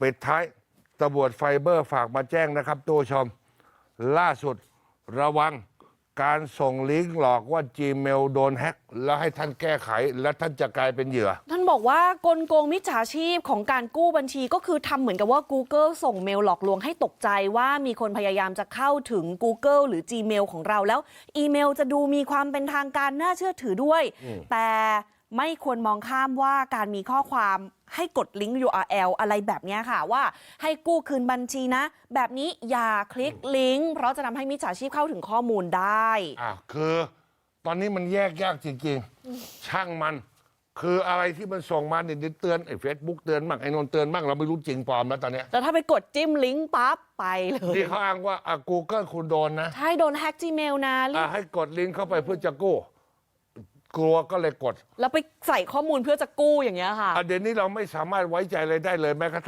ปิดท้ายตำรวจไฟเบอร์ฝากมาแจ้งนะครับตัวชม ล่าสุดระวังการส่งลิงก์หลอกว่า Gmail โดนแฮ็กแล้วให้ท่านแก้ไข และท่านจะกลายเป็นเหยื่อ ท่านบอกว่ากลโกงมิจฉาชีพของการกู้บัญชีก็คือทำเหมือนกับว่า Google ส่งเมลหลอกลวงให้ตกใจว่ามีคนพยายามจะเข้าถึง Google หรือ Gmail ของเราแล้ว อีเมลจะดูมีความเป็นทางการน่าเชื่อถือด้วย แต่ ไม่ควรมองข้ามว่าการมีข้อความให้กดลิงก์ URL อะไรแบบเนี้ยค่ะว่าให้กู้คืนบัญชีนะ แบบนี้อย่าคลิกลิงก์เพราะจะทำให้มิจฉาชีพเข้าถึงข้อมูลได้อะคือตอนนี้มันแยกยากจริงๆ ช่างมัน คืออะไรที่มันส่งมาเนี่ยเดี๋ยวเตือนไอ้เฟซบุ๊กเตือนบ้างไอ้นนท์เตือนบ้างเราไม่รู้จริงปลอมแล้วตอนเนี้ยแต่ถ้าไปกดจิ้มลิงก์ปั๊บไปเลยที่เขาอ้างว่าอะกูเกิลคุณโดนนะใช่โดนแฮ็ก Gmail นะรีอะบให้กดลิงก์เข้าไปเพื่อจะกู้ กลัวก็เลยกด แล้วไปใส่ข้อมูลเพื่อจะกู้อย่างเงี้ยค่ะ อะเดี๋ยวนี้เราไม่สามารถไว้ใจอะไรได้เลยแม้กระทั่ง